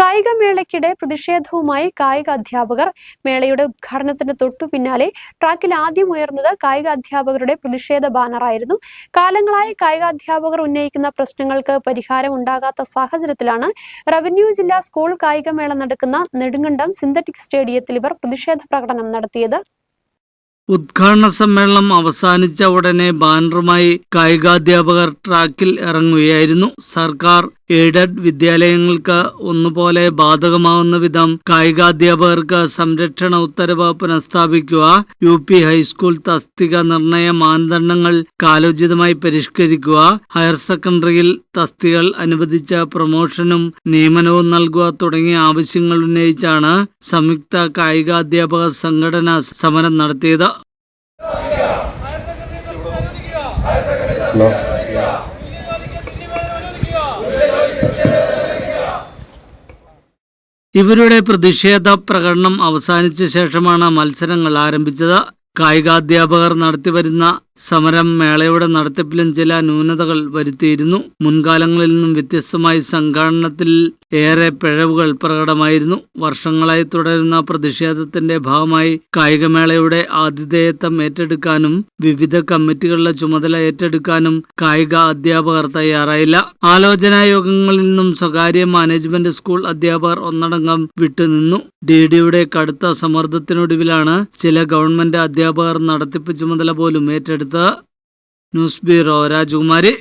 കായികമേളയ്ക്കിടെ പ്രതിഷേധവുമായി കായിക അധ്യാപകർ മേളയുടെ ഉദ്ഘാടനത്തിന് തൊട്ടു പിന്നാലെ ട്രാക്കിൽ ആദ്യം ഉയർന്നത് കായിക അധ്യാപകരുടെ പ്രതിഷേധ ബാനറായിരുന്നു കാലങ്ങളായി കായിക അധ്യാപകർ ഉന്നയിക്കുന്ന പ്രശ്നങ്ങൾക്ക് പരിഹാരം ഉണ്ടാകാത്ത സാഹചര്യത്തിലാണ് റവന്യൂ ജില്ലാ സ്കൂൾ കായികമേള നടക്കുന്ന നെടുങ്കണ്ടം സിന്തറ്റിക് സ്റ്റേഡിയത്തിൽ ഇവർ പ്രതിഷേധ പ്രകടനം നടത്തിയത്. ഉദ്ഘാടന സമ്മേളനം അവസാനിച്ച ഉടനെ ബാനറുമായി കായികാധ്യാപകർ ട്രാക്കിൽ ഇറങ്ങുകയായിരുന്നു. സർക്കാർ എയ്ഡഡ് വിദ്യാലയങ്ങൾക്ക് ഒന്നുപോലെ ബാധകമാവുന്ന വിധം കായികാധ്യാപകർക്ക് സംരക്ഷണ ഉത്തരവ് പുനഃസ്ഥാപിക്കുക. യു പി ഹൈസ്കൂൾ തസ്തിക നിർണയ മാനദണ്ഡങ്ങൾ കാലോചിതമായി പരിഷ്കരിക്കുക. ഹയർ സെക്കൻഡറിയിൽ തസ്തികൾ അനുവദിച്ച പ്രൊമോഷനും നിയമനവും നൽകുക തുടങ്ങിയ ആവശ്യങ്ങൾ ഉന്നയിച്ചാണ് സംയുക്ത കായികാധ്യാപക സംഘടന സമരം നടത്തിയത്. ഹലോ. ഇവരുടെ പ്രതിഷേധ പ്രകടനം അവസാനിച്ച ശേഷമാണ് മത്സരങ്ങൾ ആരംഭിച്ചത്. കായികാധ്യാപകർ നടത്തിവരുന്ന സമരം മേളയുടെ നടത്തിപ്പിലും ചില ന്യൂനതകൾ വരുത്തിയിരുന്നു. മുൻകാലങ്ങളിൽ നിന്നും വ്യത്യസ്തമായി സംഘാടനത്തിൽ ഏറെ പിഴവുകൾ പ്രകടമായിരുന്നു. വർഷങ്ങളായി തുടരുന്ന പ്രതിഷേധത്തിന്റെ ഭാഗമായി കായികമേളയുടെ ആതിഥേയത്വം ഏറ്റെടുക്കാനും വിവിധ കമ്മിറ്റികളുടെ ചുമതല ഏറ്റെടുക്കാനും കായിക അധ്യാപകർ തയ്യാറായില്ല. ആലോചനാ യോഗങ്ങളിൽ നിന്നും സ്വകാര്യ മാനേജ്മെന്റ് സ്കൂൾ അധ്യാപകർ ഒന്നടങ്കം വിട്ടുനിന്നു. ഡി ഡിയുടെ കടുത്ത സമ്മർദ്ദത്തിനൊടുവിലാണ് ചില ഗവൺമെന്റ് അധ്യാപകർ നടത്തിപ്പ് ചുമതല പോലും ഏറ്റെടുത്തത്. ന്യൂസ് ബ്യൂറോ രാജകുമാരി.